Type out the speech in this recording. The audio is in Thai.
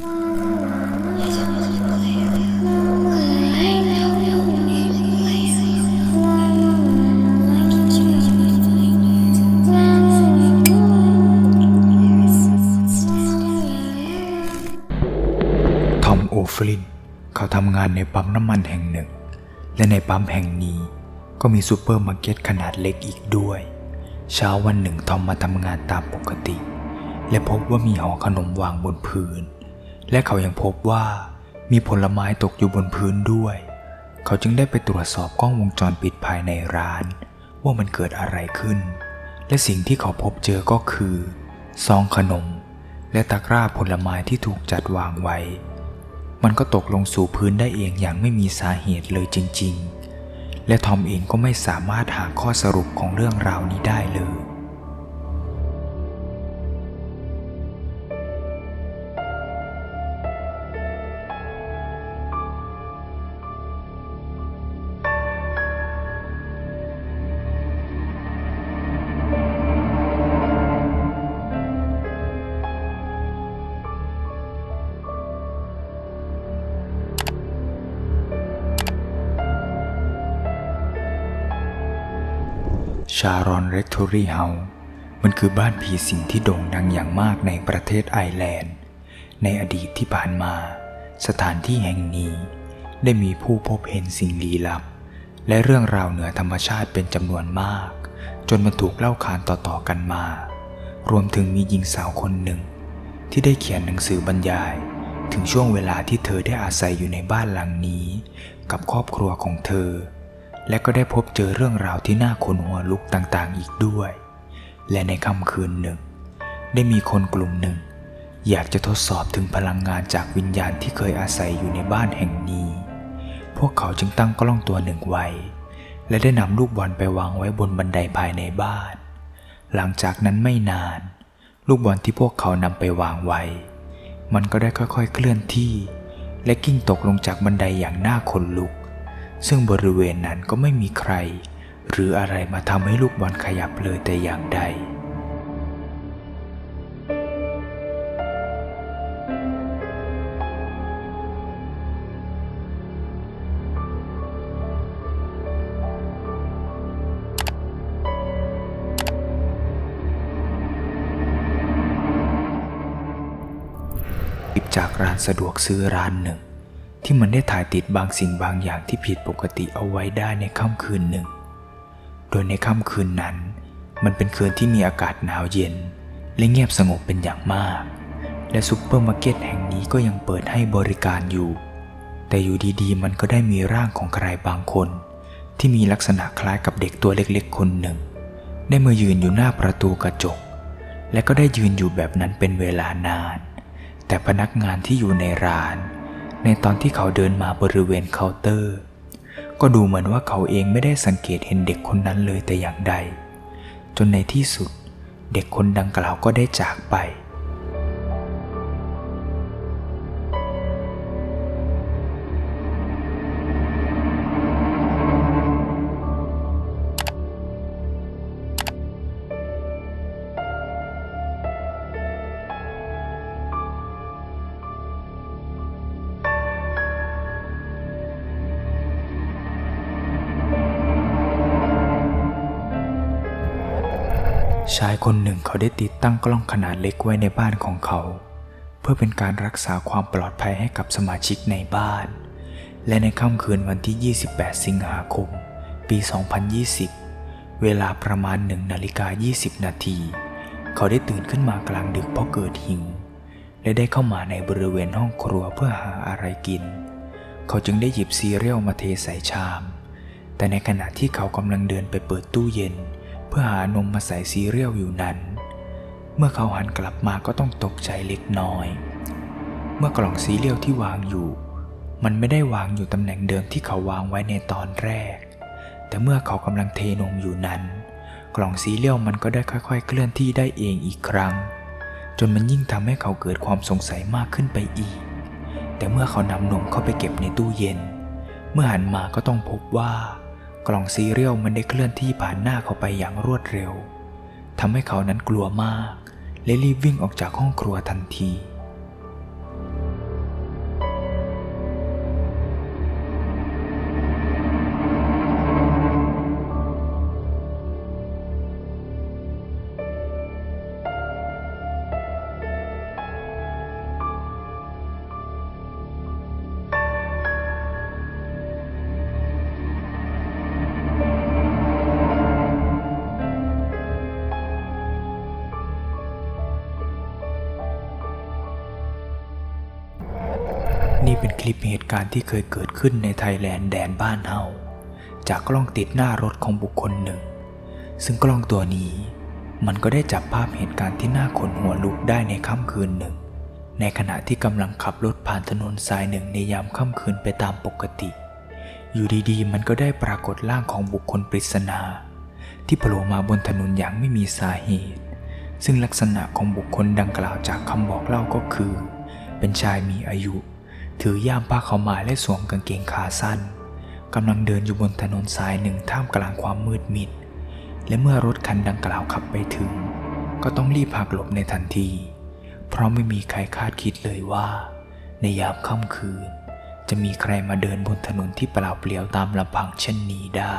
ทอมโอฟลินเขาทำงานในปั๊มน้ำมันแห่งหนึ่ง และในปั๊มแห่งนี้ก็มีซูเปอร์มาร์เก็ตขนาดเล็กอีกด้วย เช้าวันหนึ่งทอมมาทำงานตามปกติ และพบว่ามีห่อขนมวางบนพื้น และเขายังพบว่ามีผลไม้ตกอยู่บนพื้นด้วย เขาจึงได้ไปตรวจสอบกล้องวงจรปิดภายในร้าน ว่ามันเกิดอะไรขึ้น และสิ่งที่เขาพบเจอก็คือซองขนม และตะกร้าผลไม้ที่ถูกจัดวางไว้ มันก็ตกลงสู่พื้นได้เองอย่างไม่มีสาเหตุเลยจริง ๆ และทอมเองก็ไม่สามารถหาข้อสรุปของเรื่องราวนี้ได้เลย ชารอนเรทอรี่เฮามันคือบ้านผีสิงที่โด่งดังอย่างมากในประเทศไอร์แลนด์ ในอดีตที่ผ่านมา สถานที่แห่งนี้ ได้มีผู้พบเห็นสิ่งลี้ลับ และเรื่องราวเหนือธรรมชาติเป็นจำนวนมาก จนมันถูกเล่าขานต่อๆกันมา รวมถึงมีหญิงสาวคนหนึ่ง ที่ได้เขียนหนังสือบรรยาย ถึงช่วงเวลาที่เธอได้อาศัยอยู่ในบ้านหลังนี้ กับครอบครัวของเธอ และก็ได้พบเจอเรื่องราวที่น่าขนหัวลุกต่างๆ อีกด้วย และในค่ำคืนหนึ่ง ได้มีคนกลุ่มหนึ่ง อยากจะทดสอบถึงพลังงานจากวิญญาณที่เคยอาศัยอยู่ในบ้านแห่งนี้ พวกเขาจึงตั้งกล้องตัวหนึ่งไว้ และได้นำลูกบอลไปวางไว้บนบันไดภายในบ้าน หลังจากนั้นไม่นาน ลูกบอลที่พวกเขานำไปวางไว้ มันก็ได้ค่อยๆเคลื่อนที่ และกิ้งตกลงจากบันไดอย่างน่าขนลุก ซึ่งบริเวณนั้นก็ไม่มีใคร หรืออะไรมาทำให้ลูกบอลขยับเลยแต่อย่างใด จากร้านสะดวกซื้อร้านหนึ่ง ที่มันได้ถ่ายติดบางสิ่งบางอย่างที่ผิดปกติเอาไว้ได้ในค่ำคืนหนึ่ง โดยในค่ำคืนนั้น มันเป็นคืนที่มีอากาศหนาวเย็น และเงียบสงบเป็นอย่างมาก และซุปเปอร์มาร์เก็ตแห่งนี้ก็ยังเปิดให้บริการอยู่ แต่อยู่ดีๆ มันก็ได้มีร่างของใครบางคน ที่มีลักษณะคล้ายกับเด็กตัวเล็กๆ คนหนึ่ง ได้มายืนอยู่หน้าประตูกระจก และก็ได้ยืนอยู่แบบนั้นเป็นเวลานาน แต่พนักงานที่อยู่ในร้าน ในตอนที่เขาเดินมาบริเวณเคาน์เตอร์ ก็ดูเหมือนว่าเขาเองไม่ได้สังเกตเห็นเด็กคนนั้นเลยแต่อย่างใด จนในที่สุด เด็กคนดังกล่าวก็ได้จากไป ชายคนหนึ่งเขาได้ติดตั้งกล้องขนาดเล็กไว้ในบ้านของเขา เพื่อเป็นการรักษาความปลอดภัยให้กับสมาชิกในบ้าน และในค่ำคืนวันที่ 28 สิงหาคม ปี 2020 เวลาประมาณ1นาฬิกา 20 นาที เขาได้ตื่นขึ้นมากลางดึกเพราะเกิดหิว และได้เข้ามาในบริเวณห้องครัวเพื่อหาอะไรกิน เขาจึงได้หยิบซีเรียลมาเทใส่ชาม แต่ในขณะที่เขากำลังเดินไปเปิดตู้เย็น เพื่อหานมมาใส่ซีเรียลอยู่นั้น เมื่อเขาหันกลับมาก็ต้องตกใจเล็กน้อย เมื่อกล่องซีเรียลที่วางอยู่ มันไม่ได้วางอยู่ตำแหน่งเดิมที่เขาวางไว้ในตอนแรก แต่เมื่อเขากำลังเทนมอยู่นั้น กล่องซีเรียลมันก็ได้ค่อยๆ เคลื่อนที่ได้เองอีกครั้ง จนมันยิ่งทำให้เขาเกิดความสงสัยมากขึ้นไปอีก แต่เมื่อเขานำนมเข้าไปเก็บในตู้เย็น เมื่อหันมาก็ต้องพบว่า กล่องซีเรียลมันได้เคลื่อนที่ผ่านหน้าเขาไปอย่างรวดเร็วทำให้เขานั้นกลัวมาก และรีบวิ่งออกจากห้องครัวทันที เป็นคลิปเหตุการณ์ที่เคยเกิดขึ้นในไทยแลนด์แดนบ้านเฮาจากกล้องติดหน้ารถของบุคคลหนึ่ง ซึ่งกล้องตัวนี้ มันก็ได้จับภาพเหตุการณ์ที่น่าขนหัวลุกได้ในค่ำคืนหนึ่ง ในขณะที่กำลังขับรถผ่านถนนสายหนึ่งในยามค่ำคืนไปตามปกติ อยู่ดีๆ มันก็ได้ปรากฏร่างของบุคคลปริศนา ที่โผล่มาบนถนนอย่างไม่มีสาเหตุ ซึ่งลักษณะของบุคคลดังกล่าวจากคำบอกเล่าก็คือ เป็นชายมีอายุ ถือย่ามผ้าขาวมาและสวมกางเกงขาสั้นกำลังเดินอยู่บนถนนสายหนึ่งท่ามกลางความมืดมิด และเมื่อรถคันดังกล่าวขับไปถึง ก็ต้องรีบหักหลบในทันที เพราะไม่มีใครคาดคิดเลยว่า ในยามค่ำคืน จะมีใครมาเดินบนถนนที่เปล่าเปลี่ยวตามลำพังเช่นนี้ได้